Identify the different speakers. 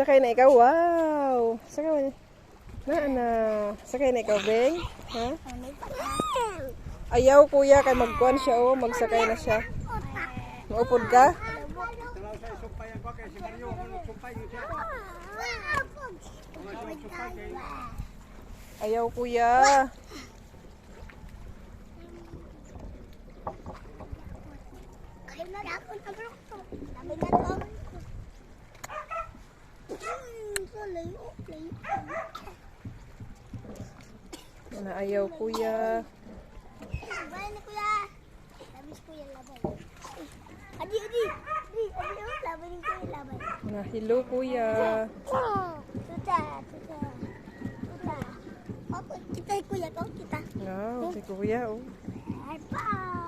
Speaker 1: Sakay na ikaw. Wow. Sakay na. Na, na. Sakay na ikaw, Beng. Ha? Ayaw, kuya, kay magkuhan siya, oh. Magsakay na siya. Maupod ka? Ayaw, kuya.
Speaker 2: Kain na layo.
Speaker 1: Na, ayaw, kuya.
Speaker 2: Laban na kuya. Labis kuya laban. Adi, adi. Adi, adi, oh, laban ni kuya laban.
Speaker 1: Na, hello, kuya.
Speaker 2: Tuta, tuta. Tuta. Opo, kita kuya ko, kita.
Speaker 1: Wow, si kuya, oh.
Speaker 2: Ay, pa.